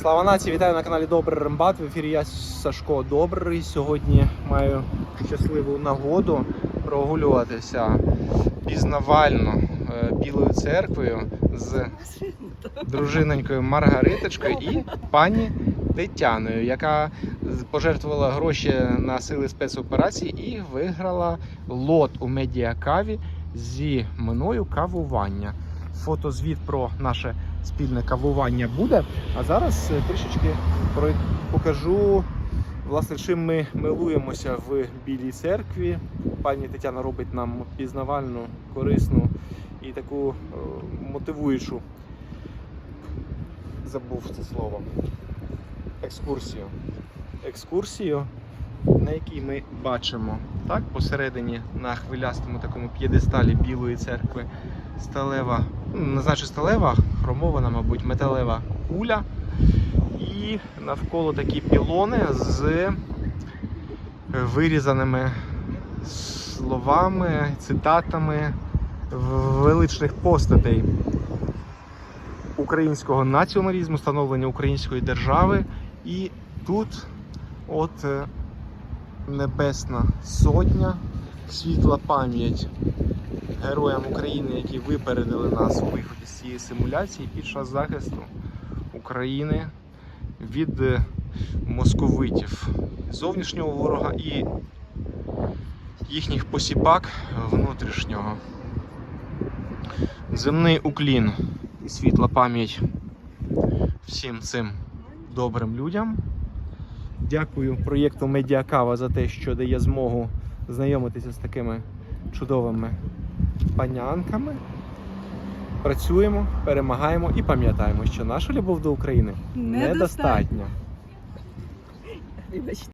Слава нації, вітаю на каналі Добрий Рембат. В ефірі я Сашко Добрий. Сьогодні маю щасливу нагоду прогулюватися пізнавально е, Білою церквою з дружинонькою Маргариточкою і пані Тетяною, яка пожертвувала гроші на сили спецоперації і виграла лот у медіакаві зі мною кавування. Фотозвіт про наше спільне кавування буде. А зараз е, трішечки покажу, власне, чим ми милуємося в Білій церкві. Пані Тетяна робить нам пізнавальну, корисну і таку е, мотивуючу. Забув це слово. Екскурсію. Екскурсію, на якій ми бачимо так, посередині на хвилястому такому п'єдесталі Білої церкви сталева, ну, не знаю, сталева, хромована, мабуть, металева куля. І навколо такі пілони з вирізаними словами, цитатами величних постатей українського націоналізму, становлення української держави. І тут от е, Небесна Сотня, світла пам'ять героям України, які випередили нас у виході з цієї симуляції під час захисту України від е, московитів, зовнішнього ворога і їхніх посіпак внутрішнього. Земний уклін і світла пам'ять всім цим добрим людям. Дякую проєкту Медіакава за те, що дає змогу знайомитися з такими чудовими панянками. Працюємо, перемагаємо і пам'ятаємо, що наша любов до України Недостатньо. недостатня.